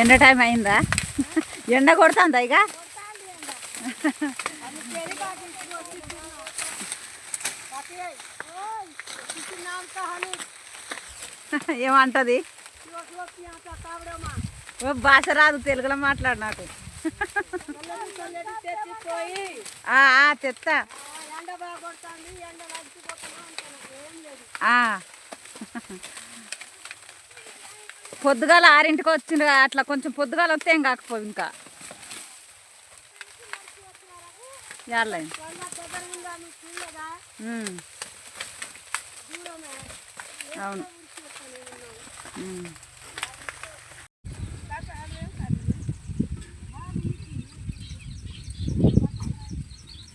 ఎండ టైం అయిందా? ఎండ కొడుతుందా ఇక? ఏమంటది? ఓ భాష రాదు తెలుగులో మాట్లాడు నాకు. ఆ, ఆ, ఆ. పొద్దుగాల ఆరింటికి వచ్చింది అట్లా కొంచెం పొద్దుగాల వస్తే ఏం కాకపోవు ఇంకా. యాళ్ళ. అవును.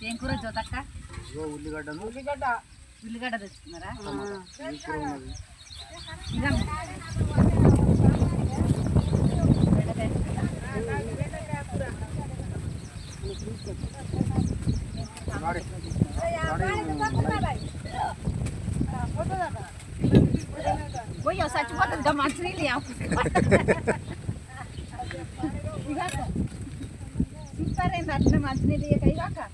ఏం కూర జోతక్క? ఉల్లిగడ్డను ఉల్లిగడ్డ ఉల్లిగడ్డ. తెచ్చుకున్నారా? Voy a sachuar el gamatrilio. Sipare na tne matrilio kai vaka.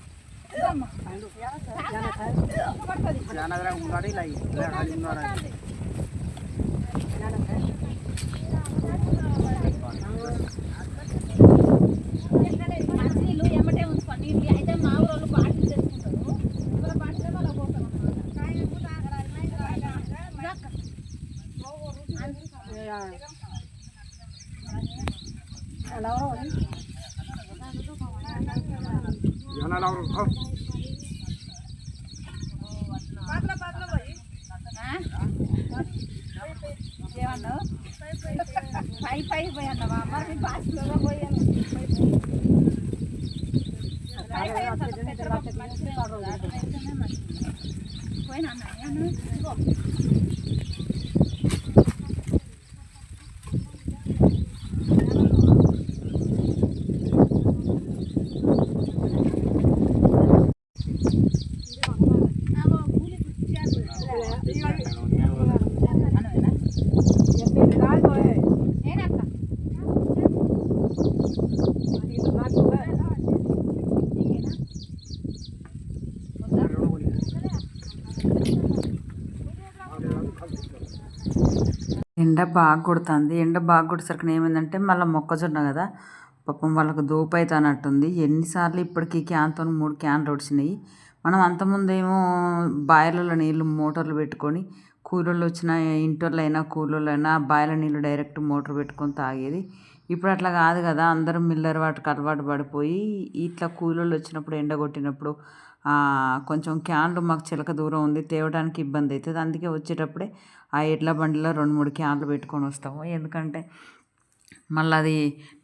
નાનાદ્રા ઉંગાડી લાવી નાના జనాలు ఎవరు? హో. ఆ? ఏమన్నావు పై పై పోయి అన్నావా మరి మీ బాటిల్లో పోయాను పై పై అంటావా? పెద్దగా మంచిగా ఉంటుందా? అయితేనే మంచిది. పోయినా అన్న ఎండ బాగా కొడుతుంది. ఎండ బాగా కొట్టేసరికి ఏమైందంటే మళ్ళీ మొక్కజొన్న కదా పాపం వాళ్ళకు దూపు అన్నట్టుంది ఎన్నిసార్లు ఇప్పటికీ క్యాన్తో మూడు క్యాన్లు వచ్చినాయి మనం అంతకుముందేమో బాయిలలో నీళ్ళు మోటార్లు పెట్టుకొని కూలోళ్ళు వచ్చిన ఇంటర్లైనా అయినా కూలోళ్ళు అయినా బాయిల నీళ్ళు డైరెక్ట్ మోటార్ పెట్టుకొని తాగేది. ఇప్పుడు అట్లా కాదు కదా అందరం మిల్లర్ వాటికి అలవాటు పడిపోయి ఇట్లా కూలోళ్ళు వచ్చినప్పుడు ఎండ కొట్టినప్పుడు కొంచెం క్యాన్లు మాకు చిలక దూరం ఉంది తేవడానికి ఇబ్బంది అవుతుంది. అందుకే వచ్చేటప్పుడే ఆ ఎడ్ల బండిలో రెండు మూడు క్యాన్లు పెట్టుకొని వస్తాము. ఎందుకంటే మళ్ళీ అది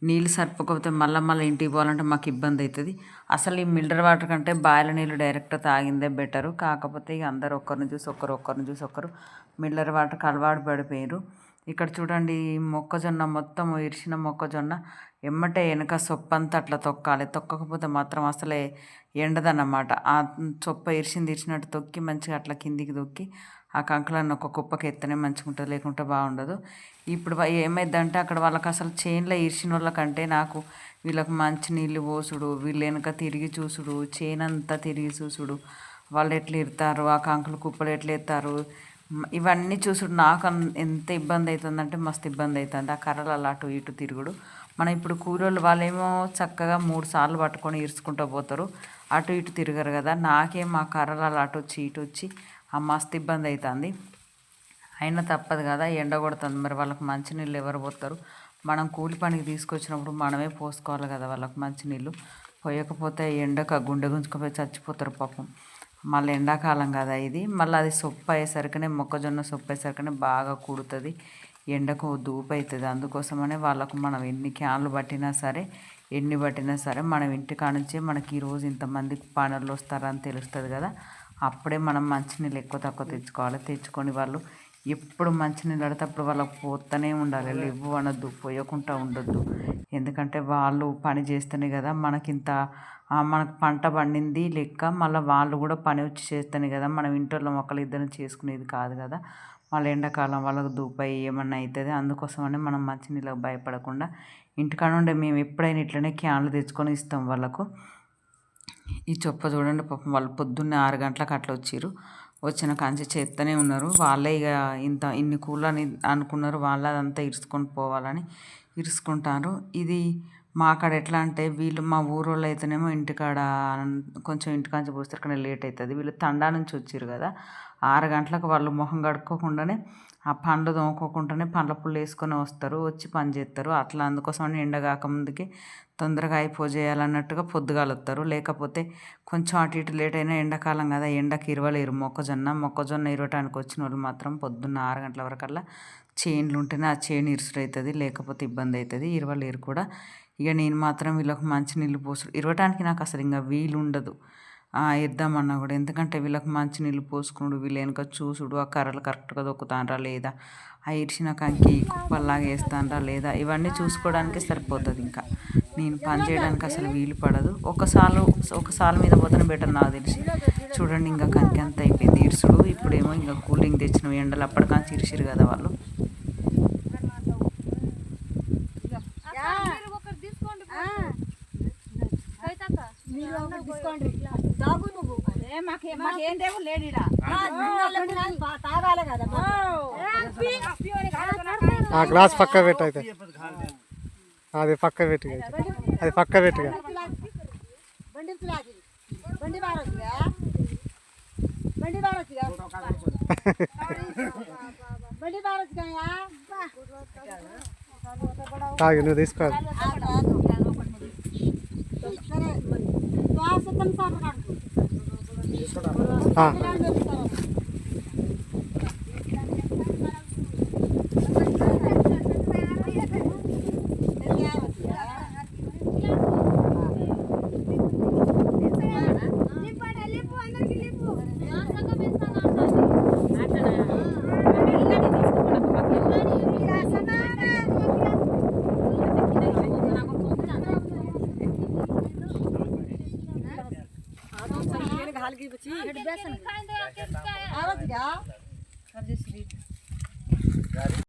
నీళ్ళు సరిపోకపోతే మళ్ళీ మళ్ళీ ఇంటికి పోవాలంటే మాకు ఇబ్బంది అవుతుంది. అసలు ఈ మిల్డర్ వాటర్ కంటే బాయిల నీళ్ళు డైరెక్ట్ తాగిందే బెటరు. కాకపోతే ఇక అందరు ఒక్కరిని చూసి ఒక్కరు ఒక్కరిని చూసి ఒక్కరు మిల్లర్ వాటర్కి అలవాటు పడిపోయారు ఇక్కడ చూడండి మొక్కజొన్న మొత్తం ఇరిచిన మొక్కజొన్న ఎమ్మటే వెనక సొప్పంతా అట్లా తొక్కాలి. తొక్కకపోతే మాత్రం అసలే ఎండదన్నమాట. ఆ చొప్ప ఇరిచింది ఇరిచినట్టు తొక్కి మంచిగా అట్లా కిందికి తొక్కి ఆ కంకులన్నీ ఒక కుప్పకి ఎత్తనే మంచిగా ఉంటుంది లేకుంటే బాగుండదు. ఇప్పుడు ఏమైందంటే అక్కడ వాళ్ళకి అసలు చేన్లో ఇరిచిన వాళ్ళకంటే నాకు వీళ్ళకి మంచి నీళ్ళు పోసుడు వీళ్ళు వెనక తిరిగి చూసుడు చేనంతా తిరిగి చూసుడు. వాళ్ళు ఎట్లా ఇరుతారు? ఆ కంకులు కుప్పలు ఎట్లా ఎత్తారు? ఇవన్నీ చూసుడు నాకు ఎంత ఇబ్బంది అవుతుందంటే మస్తు ఇబ్బంది అవుతుంది ఆ కర్రలు అలా అటు ఇటు తిరుగుడు. మనం ఇప్పుడు కూలోళ్ళు వాళ్ళేమో చక్కగా మూడు సార్లు పట్టుకొని ఇరుచుకుంటూ పోతారు. అటు ఇటు తిరగరు కదా. నాకేం ఆ కర్రలు అలా అటు వచ్చి ఇటు వచ్చి ఆ మస్తు ఇబ్బంది అవుతుంది అయినా తప్పదు కదా ఎండ కొడుతుంది. మరి వాళ్ళకి మంచినీళ్ళు ఎవరు పోతారు? మనం కూలి పనికి తీసుకొచ్చినప్పుడు మనమే పోసుకోవాలి కదా వాళ్ళకి మంచినీళ్ళు. పోయకపోతే ఎండకు గుండె గుంజుకుపోయి చచ్చిపోతారు పాపం. మళ్ళీ ఎండాకాలం కదా ఇది. మళ్ళీ అది సొప్పు అయ్యేసరికనే మొక్కజొన్న సొప్పు అయ్యేసరికనే బాగా కుడుతుంది. ఎండకు దూపు అవుతుంది అందుకోసమనే వాళ్ళకు మనం ఎన్ని క్యాన్లు పట్టినా సరే ఎన్ని పట్టినా సరే మనం ఇంటికాడ నుంచే మనకి ఈరోజు ఇంతమంది పనులు వస్తారని తెలుస్తుంది కదా. అప్పుడే మనం మంచినీళ్ళు ఎక్కువ తక్కువ తెచ్చుకోవాలి. తెచ్చుకొని వాళ్ళు ఎప్పుడు మంచినీళ్ళు అడితే అప్పుడు వాళ్ళకి పోతూనే ఉండాలి. లేవు అనొద్దు పోయకుండా ఉండొద్దు. ఎందుకంటే వాళ్ళు పని చేస్తేనే కదా మనకింత మనకు పంట పండింది లెక్క మళ్ళీ వాళ్ళు కూడా పని వచ్చి చేస్తేనే కదా మనం ఇంట్లో మొక్కలు ఇద్దరు చేసుకునేది కాదు కదా. వాళ్ళ ఎండాకాలం వాళ్ళకు దూపై ఏమన్నా అవుతుంది అందుకోసమని మనం మంచినీళ్ళకి భయపడకుండా ఇంటికాడ ఉండే మేము ఎప్పుడైనా ఇట్లనే క్యాన్లు తెచ్చుకొని ఇస్తాం వాళ్ళకు. ఈ చొప్ప చూడండి పాపం వాళ్ళు పొద్దున్నే ఆరు గంటలకు అట్లా వచ్చారు వచ్చిన కాంచి చేస్తూనే ఉన్నారు. వాళ్ళే ఇక ఇంత ఇన్ని కూలని అనుకున్నారు. వాళ్ళే అదంతా ఇరుచుకొని పోవాలని ఇరుచుకుంటారు ఇది మా కాడ ఎట్లా అంటే వీళ్ళు మా ఊరోళ్ళు అయితేనేమో ఇంటికాడ కొంచెం ఇంటికాంచి పోస్తారు కానీ లేట్ అవుతుంది వీళ్ళు తండా నుంచి వచ్చారు కదా. ఆరు గంటలకు వాళ్ళు మొహం కడుక్కోకుండానే ఆ పండ్లు తోముకోకుండానే పండ్ల పుల్లు వేసుకొని వస్తారు వచ్చి పని చేస్తారు. అట్లా అందుకోసమని ఎండ కాకముందుకే తొందరగా అయిపో చేయాలన్నట్టుగా పొద్దుగాల వస్తారు. లేకపోతే కొంచెం అటు ఇటు లేట్ అయినా ఎండాకాలం కదా ఎండకి ఇరవలేరు మొక్కజొన్న. మొక్కజొన్న ఇరవటానికి వచ్చిన వాళ్ళు మాత్రం పొద్దున్న ఆరు గంటల వరకల్లా చేనులు ఉంటేనే ఆ చేను ఇరుసుడు అవుతుంది లేకపోతే ఇబ్బంది అవుతుంది ఇరవలేరు కూడా. ఇక నేను మాత్రం వీళ్ళకి మంచి నీళ్ళు పోసుడు. ఇరవటానికి నాకు అసలు ఇంకా వీలు ఉండదు ఇద్దామన్నా కూడా. ఎందుకంటే వీళ్ళకి మంచి నీళ్ళు పోసుకున్నాడు వీళ్ళు వెనుక చూసుడు ఆ కర్రలు కరెక్ట్గా దొక్కుతానరా లేదా? ఆ ఇరిచిన కంకి కుప్పల్లాగా వేస్తానరా లేదా? ఇవన్నీ చూసుకోవడానికి సరిపోతుంది ఇంకా. నేను పని చేయడానికి అసలు వీలు పడదు. ఒకసారి ఒకసారి మీద పోతేనే బెటర్ నాకు తెలిసి. చూడండి ఇంకా కంకి అంత అయిపోయింది. ఇరుసుడు ఇప్పుడేమో ఇంకా కూలింగ్ తెచ్చిన ఎండలు అప్పటికాంచి ఇరిసిరు కదా వాళ్ళు. మాకేం దేవు లేడీడా. ఆ, తాగాలి కదా గ్లాస్ పక్క పెట్టు అయితే. అది పక్క పెట్టి అది పక్క బండి బండి బండి బండి బారొచ్చుగా తాగి నువ్వు తీసుకోవాలి శ్వాస సార్. बेसन आवाज क्या